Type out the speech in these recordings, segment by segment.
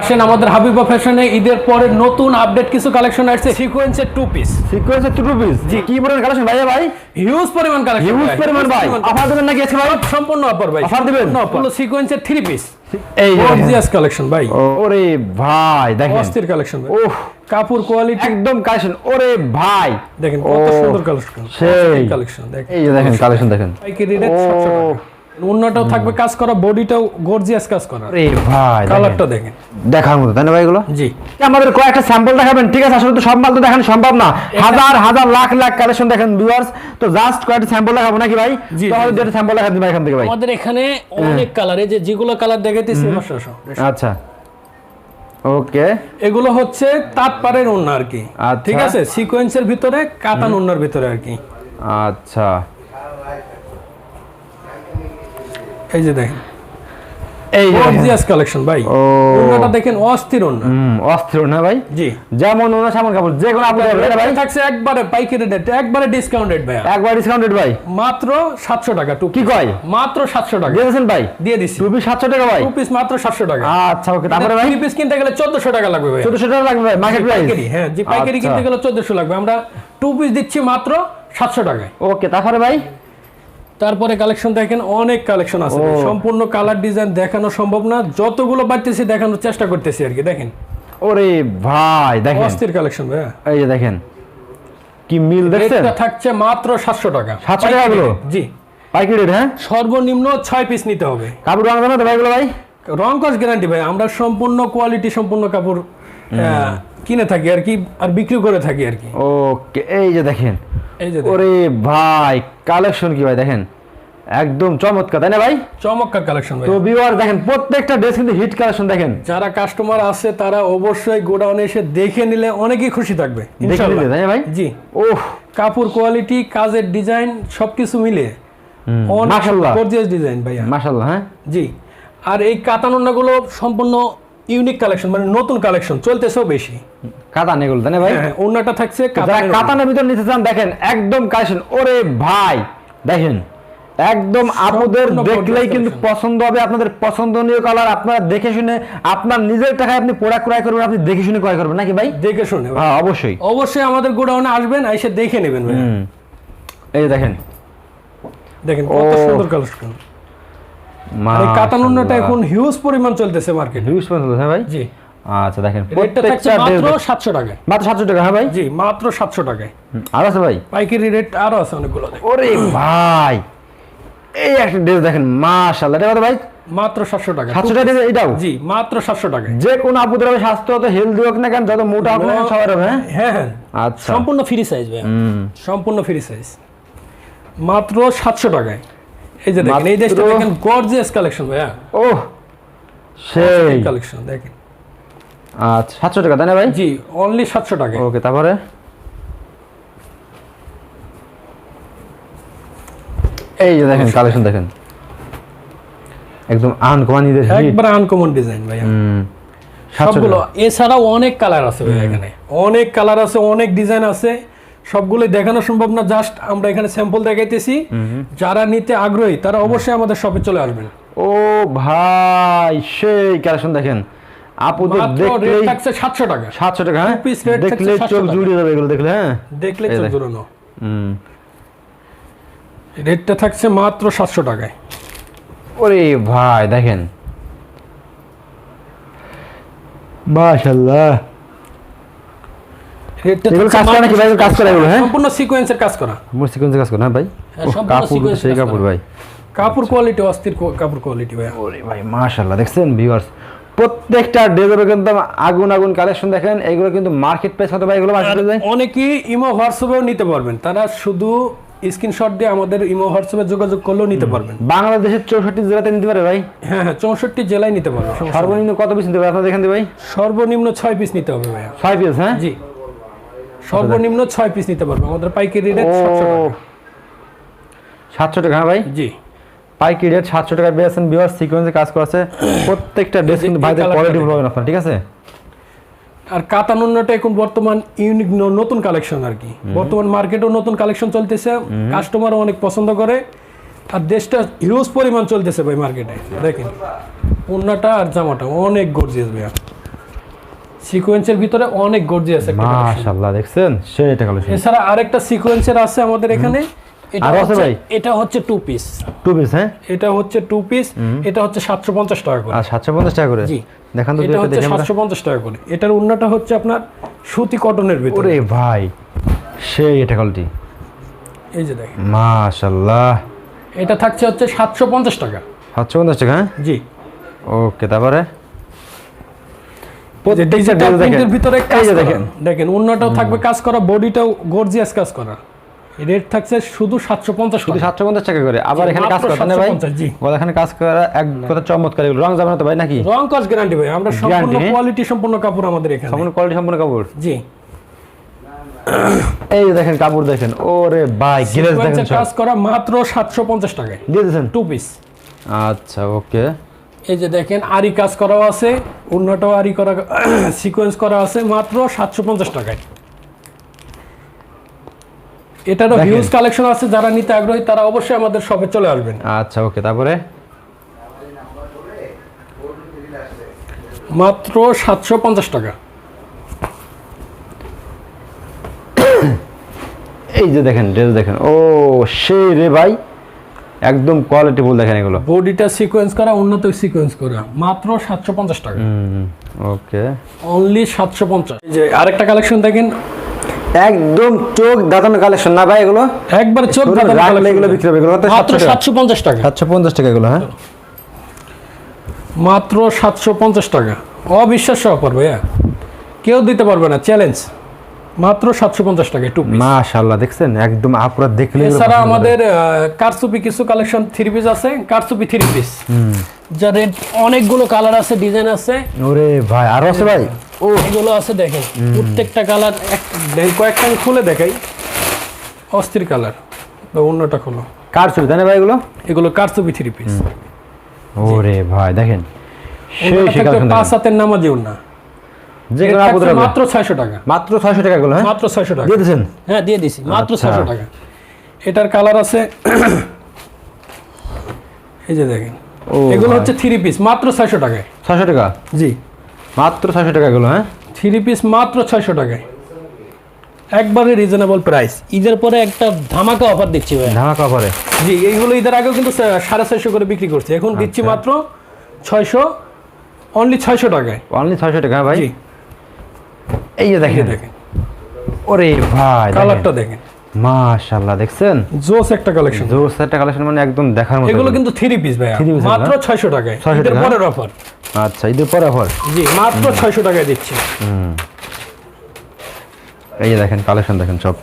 আসেন আমাদের হাবিবা ফ্যাশনে ঈদের পরে নতুন আপডেট কিছু কালেকশন আসছে। সিকোয়েন্সের টু পিস সিকোয়েন্সের টু পিস জি। কি বলেন কালেকশন ভাইয়া ভাই? হিউজ পরিমাণ কালেকশন হিউজ পরিমাণ ভাই। অফার দেবেন নাকি আজকে ভাই? সম্পূর্ণ অফার ভাই। Offer দিবেন? সম্পূর্ণ সিকোয়েন্সের থ্রি পিস এই। গর্জিয়াস কালেকশন ভাই। ওরে ভাই দেখেন। অস্থির কালেকশন ভাই। ওহ কাপড় কোয়ালিটি একদম কালেকশন ওরে ভাই। দেখেন কত সুন্দর কালেকশন সেই। কালেকশন দেখেন। এই দেখেন কালেকশন দেখেন। পাইকারি রেট ও। 700 টাকা। অন্যটাও থাকবে কাজ করা বডিটাও গর্জিয়াস কাজ করা। ভাই কালারটা দেখেন। দেখার মতো তাই না ভাই এগুলো? জি। আমাদের কয়েকটা স্যাম্পল দেখাবেন ঠিক আছে? আসলে তো সব মাল তো দেখানো সম্ভব না। হাজার হাজার লাখ লাখ কালেকশন দেখেন ভিউয়ার্স তো জাস্ট কয়েকটা স্যাম্পল দেখাবো নাকি ভাই? জি, তো জি, স্যাম্পল দিবেন এখান থেকে ভাই। আমাদের এখানে অনেক কালারে যে যেগুলো কালার দেখাইতেছি আচ্ছা। ওকে। এগুলো হচ্ছে তাঁতপাড়ের ওন্না আর কি। আচ্ছা। ঠিক আছে? সিকোয়েন্সের ভিতরে কাতান ওন্নার ভিতরে আর কি। আচ্ছা। এই যে দেখেন। এই গর্জিয়াস কালেকশন ভাই। দেখেন অস্থির হুম অস্থির না ভাই। জি। যেমন ওনা সেমন কাপড়। যে কোনো আপনি দেবেন ভাই। থাকছে একবারে পাইকারি রেট একবারে ডিসকাউন্টেড ভাই একবার ডিসকাউন্টেড ভাই। মাত্র 700 টাকা টু কি কয়? মাত্র 700 টাকা। দিয়েছেন ভাই? দিয়ে দিছি। টুপি সাতশো টাকা ভাই। টু পিস মাত্র 700 টাকা। আচ্ছা ওকে তারপরে ভাই? পিস কিনতে গেলে 1400 টাকা লাগবে ভাই চোদ্দশো টাকা লাগবে ভাই মার্কেট প্রাইস হ্যাঁ যে পাইকারি আচ্ছা। কিনতে গেলে 1400 লাগবে। আমরা টু পিস দিচ্ছি মাত্র 700 টাকায়। ওকে তারপরে ভাই? তারপরে কালেকশন দেখেন অনেক কালেকশন আছে। সম্পূর্ণ কালার ডিজাইন দেখানো সম্ভব না। যতগুলো বাড়তেছি দেখানোর চেষ্টা করতেছি আর কি দেখেন। ওরে ভাই দেখেন। অস্থির কালেকশন ভাইয়া। এই যে দেখেন কি মিল দেখছেন? রেটটা থাকছে মাত্র সাতশো টাকা। 700 টাকা গুলো? জি। পাইকারি রেট হ্যাঁ? সর্বনিম্ন ছয় পিস নিতে হবে। কাপড় আনবেন না তো ভাইগুলো ভাই? রং কস গ্যারান্টি ভাই আমরা সম্পূর্ণ কোয়ালিটি সম্পূর্ণ কাপড় কিনে থাকি আর কি আর বিক্রি করে থাকি আর কি। ওকে এই যে দেখেন। এই যে ওরে ভাই কালেকশন কি ভাই দেখেন? একদম চমৎকার তাই না ভাই? চমৎকার কালেকশন ভাই। তো ভিউয়ার দেখেন প্রত্যেকটা ড্রেস কিন্তু হিট কালেকশন দেখেন। যারা কাস্টমার আছে তারা অবশ্যই গোডাউনে এসে দেখে নিলে অনেকেই খুশি থাকবে ইনশাআল্লাহ। তাই না ভাই? জি। ওহ। কাপড় কোয়ালিটি কাজের ডিজাইন সবকিছু মিলে মাশাআল্লাহ। গর্জিয়াস ডিজাইন ভাইয়া। মাশাআল্লাহ হ্যাঁ? জি। আর এই কাতানুন্নাগুলো সম্পূর্ণ ইউনিক কালেকশন মানে নতুন কালেকশন চলতেছেও বেশি। কাতান এগুলো তাই না ভাই? হ্যাঁ ওনাটা থাকছে কাতানের ভিতর নিতে চান দেখেন একদম কালেকশন। ওরে ভাই দেখেন একদম সম্পূর্ণ দেখলেই কিন্তু পছন্দ হবে আপনাদের পছন্দনীয় কালার আপনারা দেখে শুনে আপনার নিজের টাকায় আপনি প্রোডাক্ট ক্রয় করবেন আপনি দেখে শুনে ক্রয় করবেন নাকি ভাই? দেখে শুনে। হ্যাঁ অবশ্যই। অবশ্যই আমাদের গোডাউনে আসবেন এসে দেখে নেবেন ভাই। এই দেখেন। দেখেন কত। সুন্দর কালেকশন। এই এখন হিউজ পরিমাণ চলতেছে মার্কেটে হিউজ পছন্দ হ্যাঁ ভাই? জি। আচ্ছা দেখেন প্রত্যেকটা মাত্র dress- সাতশো টাকায়। মাত্র সাতশো টাকা হ্যাঁ ভাই? জি মাত্র সাতশো টাকায়। আর আছে ভাই? পাইকারি রেট আরও আছে অনেকগুলো। ওরে ভাই! এই একটা ড্রেস দেখেন মাশাআল্লাহ। এটা ভাই? মাত্র সাতশো টাকা সাতশো টাকা এটাও? জি মাত্র সাতশো টাকায়। যে কোনো আপুদের হবে স্বাস্থ্য হতো হেলদি হোক না কেন যত মোটা হোক না সবার হবে হ্যাঁ? হ্যাঁ হ্যাঁ। আচ্ছা। সম্পূর্ণ ফ্রি সাইজ ভাই সম্পূর্ণ ফ্রি সাইজ মাত্র সাতশো টাকায়। এই যে দেখেন এই দেশটা দেখেন গর্জিয়াস কালেকশন ভাইয়া। ও সেই। কালেকশন দেখেন। আচ্ছা সাতশো টাকা তাই না ভাই? জি অনলি সাতশো টাকায়। ওকে তারপরে? এই যে দেখেন কালেকশন দেখেন। একদম আনকমান ঈদের একবার আনকমন ডিজাইন ভাইয়া। হুম সাতশো সবগুলো এছাড়াও অনেক কালার আছে ভাইয়া এখানে। অনেক কালার আছে অনেক ডিজাইন আছে। সবগুলো দেখানো সম্ভব না জাস্ট আমরা এখানে স্যাম্পল দেখাইতেছি। যারা নিতে আগ্রহী তারা অবশ্যই আমাদের শপে চলে আসবেন। ও ভাই সেই কালেকশন দেখেন। আপু তো দেখলেই থাকছে সাতশো টাকা। সাতশো টাকা হ্যাঁ? দেখলে 700 চোখ টাকা। জুড়িয়ে যাবে এগুলো দেখলে হ্যাঁ? দেখলে চোখ দেখ। হুম। রেটটা থাকছে মাত্র সাতশো টাকায়। ওরে ভাই দেখেন। মাশাআল্লাহ। এগুলো কাজ করে নাকি ভাই? কাজ করে এগুলো, হ্যাঁ? সম্পূর্ণ সিকোয়েন্সের কাজ করা। মোর সিকোয়েন্সে কাজ করে হ্যাঁ ভাই? হ্যাঁ, সম্পূর্ণ কাপড় সেই কাজ কাপড় করা। ভাই। কাপড় কোয়ালিটি অস্থির কাপড় কোয়ালিটি ভাইয়া। ওরে ভাই মাশাআল্লাহ দেখছেন ভিউয়ার্স প্রত্যেকটা ড্রেসের কিন্তু আগুন আগুন কালেকশন দেখেন এগুলো কিন্তু মার্কেট প্রাইস কত ভাই এগুলো মার্কেট প্রাইস অনেকেই ইমো হোয়াটসঅ্যাপেও নিতে পারবেন। তারা শুধু স্ক্রিনশট দিয়ে আমাদের ইমো হোয়াটসঅ্যাপে যোগাযোগ করলেও নিতে পারবেন। বাংলাদেশের চৌষট্টি জেলাতে নিতে পারে ভাই? হ্যাঁ হ্যাঁ চৌষট্টি জেলায় নিতে পারবে সর্বনিম্ন কত পিস নিতে পারে? আপনার দেখেন ভাই? সর্বনিম্ন ছয় পিস নিতে হবে ভাইয়া। ছয় পিস হ্যাঁ? জি। সর্বনিম্ন ছয় পিস নিতে পারবে। আমাদের পাইকারি রেট ও সাতশো টাকা। সাতশো টাকা হ্যাঁ ভাই? জি। পাইকি রেট সাতশো টাকা। পেয়েছেন বিভার সিকোয়েন্সে কাজ করেছে প্রত্যেকটা ড্রেস কিন্তু ভাইদের কোয়ালিটি। পাবেন আপনার ঠিক আছে? আর কাতানুন্নটা এখন বর্তমান ইউনিক নতুন কালেকশন আর কি। বর্তমান মার্কেটেও নতুন কালেকশন চলতেছে। কাস্টমারও অনেক পছন্দ করে। আর দেশটা হিউজ পরিমাণ চলতেছে ভাই মার্কেটে দেখেন ওন্নাটা আর জামাটা অনেক গর্জিয়াস ভাইয়া। সিকোয়েন্সের ভিতরে অনেক গর্জিয়াস একটা মাশাআল্লাহ দেখছেন? সেই এটা কালেকশন এছাড়া আরেকটা সিকোয়েন্সের আছে আমাদের এখানে। এটা আছে হচ্ছে- ভাই? এটা হচ্ছে টু পিস টু পিস হ্যাঁ? এটা হচ্ছে টু পিস এটা হচ্ছে সাতশো পঞ্চাশ টাকা করে। আর সাতশো পঞ্চাশ টাকা করে? জি। দেখান তো এটা হচ্ছে টাকা করে। এটার উন্নাটা হচ্ছে আপনার সুতি কটনের ভিতরে। ওরে ভাই সেই এটা কোয়ালিটি এই যে দেখেন। মাশাআল্লাহ। এটা থাকছে হচ্ছে সাতশো পঞ্চাশ টাকা। সাতশো পঞ্চাশ টাকা হ্যাঁ? জি। ওকে তারপরে যে ডিজিটাল দেখেন। প্রিন্টের ভিতরে এই কাজ যে করা। দেখেন। দেখেন উন্নাটাও থাকবে কাজ করা বডিটাও গর্জিয়াস কাজ করা। রেট থাকছে শুধু সাতশো পঞ্চাশ শুধু সাতশো পঞ্চাশ টাকা করে। আবার এখানে কাজ মাত্র না ভাই? 750 জি। ওরা এখানে কাজ করা এক কথা চমৎকার রং যাবে না তো ভাই নাকি? রং কাজ গ্যারান্টি ভাই। আমরা সম্পূর্ণ কোয়ালিটি সম্পূর্ণ কাপড় আমাদের এখানে। সম্পূর্ণ কোয়ালিটি সম্পূর্ণ কাপড়? জি। এই দেখেন কাপড় দেখেন। ওরে ভাই গ্লেজ দেখেন কাজ করা মাত্র সাতশো পঞ্চাশ টাকায়। দিয়ে দিয়েছেন? টু পিস আচ্ছা ওকে এই যে দেখেন আরি কাজ করাও আছে অন্যটাও আরি করা সিকোয়েন্স করা আছে মাত্র সাতশো পঞ্চাশ টাকায়। এটারও। হিউজ কালেকশন আছে যারা নিতে আগ্রহী তারা অবশ্যই আমাদের শপে চলে আসবেন। আচ্ছা ওকে তারপরে? মাত্র সাতশো পঞ্চাশ টাকা। এই যে দেখেন ড্রেস দেখেন ও সেই রে ভাই। একদম কোয়ালিটি ফুল দেখেন এগুলো। বডিটা সিকোয়েন্স করা উন্নত সিকোয়েন্স করা। মাত্র সাতশো পঞ্চাশ টাকা। ওকে। অনলি সাতশো পঞ্চাশ। যে আরেকটা কালেকশন দেখেন। একদম চোখ দাঁতানো কালেকশন না ভাই এগুলো? একবার চোখ রাখলে collection এগুলো বিক্রি হবে, এগুলো মাত্র 700 টাকা। সাতশো পঞ্চাশ টাকা। এগুলো হ্যাঁ? মাত্র সাতশো পঞ্চাশ টাকা। অবিশ্বাস্য অফার ভাইয়া। কেউ দিতে পারবে না চ্যালেঞ্জ মাত্র সাতশো পঞ্চাশ টাকা টু পিস মাশাআল্লাহ দেখছেন? একদম আপুরা দেখলে এছাড়া আমাদের কারসুপি কিছু কালেকশন থ্রি পিস আছে কারসুপি থ্রি পিস যা রেট অনেকগুলো কালার আছে ডিজাইন আছে। ওরে ভাই আরও আছে ভাই? ও এগুলো আছে দেখেন। প্রত্যেকটা কালার কয়েকটা খুলে দেখাই। অস্থির কালার বা অন্যটা খোলো। কার ছবি তাই না ভাই এগুলো? এগুলো কারসুপি থ্রি পিস ওরে ভাই দেখেন। সেই পাঁচ হাতের নামাজিও না যে কোনো আপুদের মাত্র ছয়শো টাকা। মাত্র ছয়শো টাকা এগুলো হ্যাঁ? মাত্র ছয়শো টাকা। দিয়ে দিয়েছেন? হ্যাঁ দিয়ে দিছি মাত্র আচ্ছা। টাকা। এটার কালার আছে এই যে দেখেন। এগুলো হচ্ছে থ্রি পিস মাত্র ছয়শো টাকায় ছয়শো টাকা? জি। মাত্র ছয়শো টাকা এগুলো হ্যাঁ? থ্রি পিস মাত্র ছয়শো টাকায়। একবারে রিজনেবল প্রাইস ঈদের পরে একটা ধামাকা অফার দিচ্ছি ভাই। ধামাকা পরে জি এইগুলো ঈদের আগেও কিন্তু সাড়ে ছয়শো করে বিক্রি করছে। এখন দিচ্ছি আচ্ছা। মাত্র ছয়শো অনলি ছয়শো টাকায়। অনলি ছয়শো টাকা ভাই? এই যে দেখেন। দেখেন। ওরে ভাই কালারটা দেখেন। মাশাআল্লাহ দেখছেন? জোস একটা কালেকশন জোস একটা কালেকশন মানে একদম দেখার মতো এগুলো কিন্তু থ্রি পিস ভাইয়া। Three piece মাত্র না? ছয়শো টাকায়। 600 ঈদের পরের অফার আচ্ছা ঈদের পরে অফার জি মাত্র ছয়শো টাকায় দিচ্ছি। এই যে দেখেন কালেকশন দেখেন সব।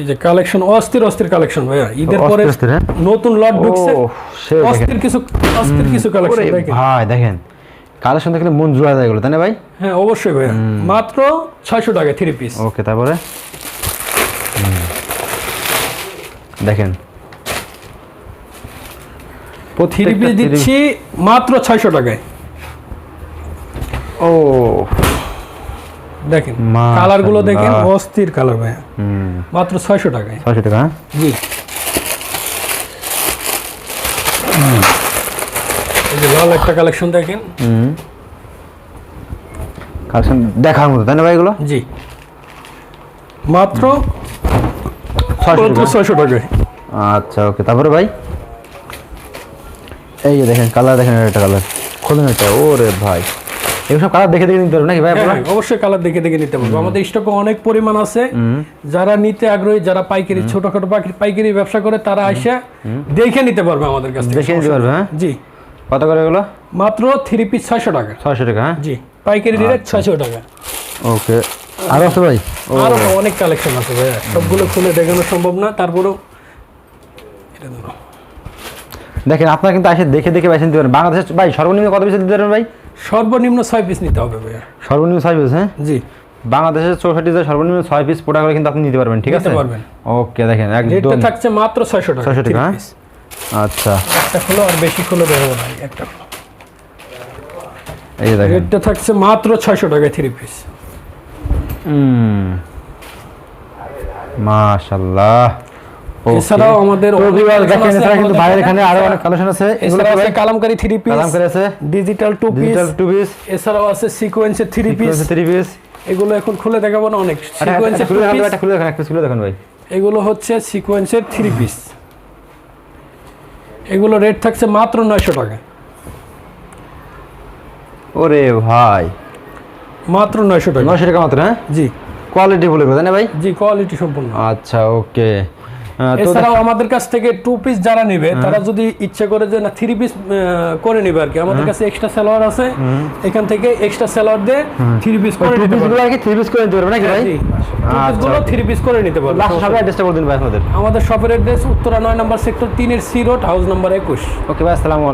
এই যে কালেকশন অস্থির অস্থির কালেকশন ভাইয়া। ঈদের পরে হ্যাঁ? নতুন লট ঢুকছে। অস্থির কিছু অস্থির কিছু কালেকশন ভাই দেখেন। কালেকশন দেখলে মন জুড়া যায় এগুলো তাই না ভাই? হ্যাঁ অবশ্যই ভাইয়া। মাত্র ছয়শো টাকা থ্রি পিস ওকে তারপরে? দেখেন। থ্রি পিস দিচ্ছি মাত্র ছয়শো টাকায়। ও। দেখেন মাশাআল্লাহ। কালারগুলো দেখেন অস্থির কালার হুম। মাত্র ছয়শো টাকায়। ছয়শো টাকা হ্যাঁ? জি। যে একটা কালেকশন দেখেন। কালেকশন দেখার মতো তাই না ভাই এগুলো? জি। মাত্র ছয়শো টাকায়। আচ্ছা ওকে। তারপরে ভাই? এই যে দেখেন কালার দেখেন একটা কালার খোলেন এটা। ওরে ভাই। এগুলো সব কালার দেখে দেখে নিতে পারব নাকি ভাই হ্যাঁ, হ্যাঁ, অবশ্যই কালার দেখে দেখে নিতে পারব। আমাদের স্টকে অনেক পরিমাণ আছে। যারা নিতে আগ্রহী যারা পাইকারি ছোটখাটো পাইকারি- পাইকারি ব্যবসা করে তারা এসে দেখে নিতে পারবে আমাদের কাছে দেখে নিতে পারবে হ্যাঁ? জি। কত করে এগুলো? মাত্র থ্রি পিস ছয়শো টাকা। ছয়শো টাকা হ্যাঁ? জি পাইকারি রেট ছয়শো টাকা। ওকে। আরও আছে ভাই? ও। আরও অনেক কালেকশন আছে ভাইয়া। সবগুলো খুলে দেখানো সম্ভব না তারপরেও এটা ধরো। দেখেন আপনারা কিন্তু এসে দেখে দেখে বেছে নিতে পারেন। বাংলাদেশের ভাই সর্বনিম্ন কত পিস দিতে পারেন ভাই? সর্বনিম্ন ছয় পিস নিতে হবে ভাইয়া। সর্বনিম্ন ছয় পিস হ্যাঁ? জি। বাংলাদেশের চৌষট্টি জেলায় সর্বনিম্ন ছয় পিস প্রোডাক্ট করে কিন্তু আপনি নিতে পারবেন ঠিক আছে? নিতে পারবেন। ওকে দেখেন একদম থাকছে মাত্র ছয়শো টাকা 600 টাকা, হ্যাঁ? আচ্ছা। একটা খুলো আর বেশি খুলে দেবো না একটা। এই দেখেন। রেটটা থাকছে মাত্র ছয়শো টাকায় থ্রি পিস হুম Okay. এছাড়াও আমাদের collection দেখেন এছাড়া কিন্তু ভাইয়ের এখানে আরও অনেক কালেকশন আছে। এগুলো আছে? কালামকারি থ্রি পিস কালাম করে আছে। Digital two piece digital two piece এছাড়াও আছে সিকোয়েন্সের থ্রি পিস থ্রি পিস এগুলো এখন খুলে দেখাবো না অনেক। সিকোয়েন্সের খুলে দেখান একটা খুলে দেখান ভাই। এগুলো হচ্ছে সিকোয়েন্সের থ্রি পিস এগুলো রেট থাকছে মাত্র নয়শো টাকা। ওরে ভাই। মাত্র নয়শো টাকা। নয়শো টাকা মাত্র হ্যাঁ? জি। কোয়ালিটি বলে তাই না ভাই? জি কোয়ালিটি সম্পূর্ণ। আচ্ছা ওকে এছাড়াও আমাদের কাছ থেকে টু পিস যারা নেবে তারা যদি ইচ্ছে করে যে না থ্রি পিস করে নেবে আর কি। আমাদের কাছে এক্সট্রা সালোয়ার আছে। এখান থেকে এক্সট্রা সালোয়ার দিয়ে থ্রি পিস করে নিতে পিস পারবে। আর কি থ্রি পিস করে নিতে পারবে নাকি ভাই? আচ্ছা, গুলো থ্রি পিস করে নিতে পারবে। লাস্ট সবাই অ্যাড্রেসটা বলে দিন ভাই আমাদের। আমাদের শপের অ্যাড্রেস উত্তরা নয় নম্বর সেক্টর তিনের সি রোড হাউস নাম্বার একুশ। ওকে ভাই আসসালামু